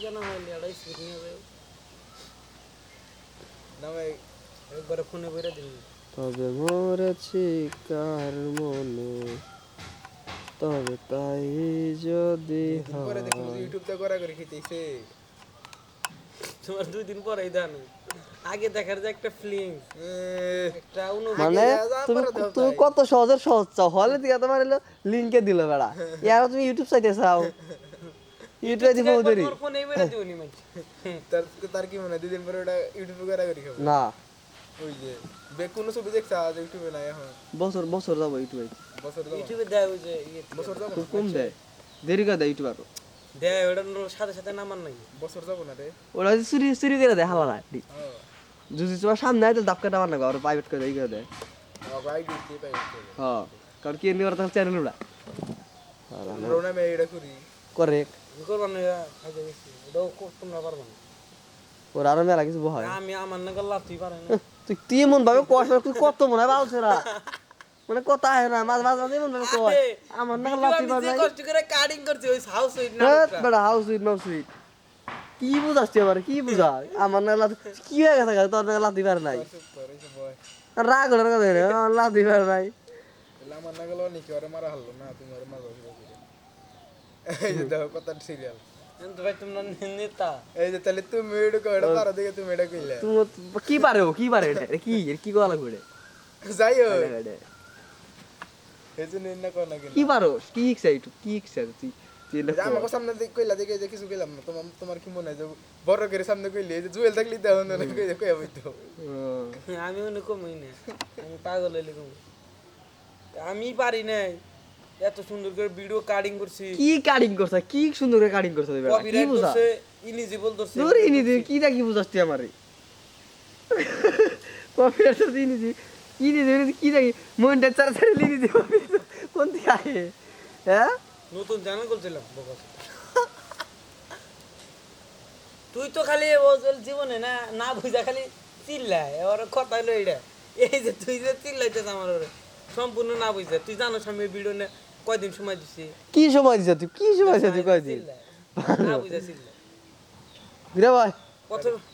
থেকে না হইলে একটা স্পিড নিয়ে যাবে না ভাই একবারে ফোনে বেরে দিন। তবে মরেছি কার মনে তবে তাই যদি পরে দেখুন ইউটিউবটা করা করে খেতেছে। তোমার দুই দিন পরেই দেন। আগে দেখার যে একটা ফিলিং একটা মানে তুমি তুমি কত সহজের সহজ চাও হলে দিয়ে তোমার লিঙ্কে দিল বেড়া। ইয়ার তুমি ইউটিউব চাইতে চাও। দিব তার তার কি মনে দুদিন পরে ওটা ইউটিউবে করা করে খাব? না। ওই যে বে কোনো ছবি দেখছ আজ ইউটিউবে নাই এখন। বছর বছর যাব ইউটিউবে। বছর যাব। ইউটিউবে দেয় ওই যে ইয়ে বছর যাব খুব কম দেয়। দেরি করে দেয় ইউটিউব আরও। দেয় ওটা সাথে সাথে নামান নাই। বছর যাব না রে। ওরা যদি চুরি চুরি করে দেয় হালা না হ্যাঁ যদি তোমার সামনে হয় তো দাপকা টাবার না ওরা প্রাইভেট করে দেয় করে দেয়। পাই হ্যাঁ কারণ কি এমনি ওরা তাহলে চ্যানেল ওরা করি। ওরা আরও মেলা কিছু বহায়। আমি আমার পারে তুই তুই এমন ভাবে কষ্ট তুই কত মনে হয় মানে কত আহে না মাঝে মাঝে মাঝে এমন ভাবে কয়। আমার না ভিডিও লাতি আমি পার যে নাই। কষ্ট করে কাটিং করছি ওই হাউস ওই হেৎ বেটা হাউস সুইট নো সুইট কি বুঝাস তুই আমার কি বুঝা আমার না লাতি কি হয়ে গেছে তোর না লাতি পার নাই। রাগ কথা লাতি পার নাই। আমার না গেল নাকি ওরে মারা হলো না তুমি ওরে এই যে দেখো কত সিরিয়াল কিন্তু ভাই তোমরা নেতা এই যে তাহলে তুমি এটা কইটা পারো দেখে তুমি এটা কইলে তুমি কি পারে কি পারে এটা কি এর কি গলা ঘুরে যাই হোক এই জন্য না কোন না কি পারো কি একটু কি ইচ্ছা তুই। আমাকে সামনে দিকে কইলা দেখে যে কিছু কইলাম না তোমার তোমার কি মনে হয় যে বড় করে সামনে কইলে যে জুয়েল থাকলি দেও না কই কই আমি তো। আমি মনে কমই না আমি পাগল হইলে কম আমি পারি নাই এত সুন্দর করে ভিডিও কাটিং করছি। কি কাটিং করছ? কি সুন্দর করে কাটিং করছ তুই কি বুঝা? করছে ইলিজিবল ধরছে তোর ইনি দে কি কি বুঝাস তুই আমারে? কপিরাইট তো ইনি দি ইনি দে কি মনটা চার চার লিনি দে কোন দিকে আহে? হ্যাঁ? নতুন চ্যানেল বকাস তুই তো খালি জীবনে না না বুঝা খালি চিল্লায়। ওর কথা হলো এই যে তুই যে চিল্লাইছিস আমার সম্পূর্ণ না বুঝা। তুই জানোস আমি ভিডিও নে কয়দিন সময় দিছি? কি সময় দিছ তুই? কি সময় দিছ তুই কয়দিন? না। বুঝা চিল্লায় ভাই কত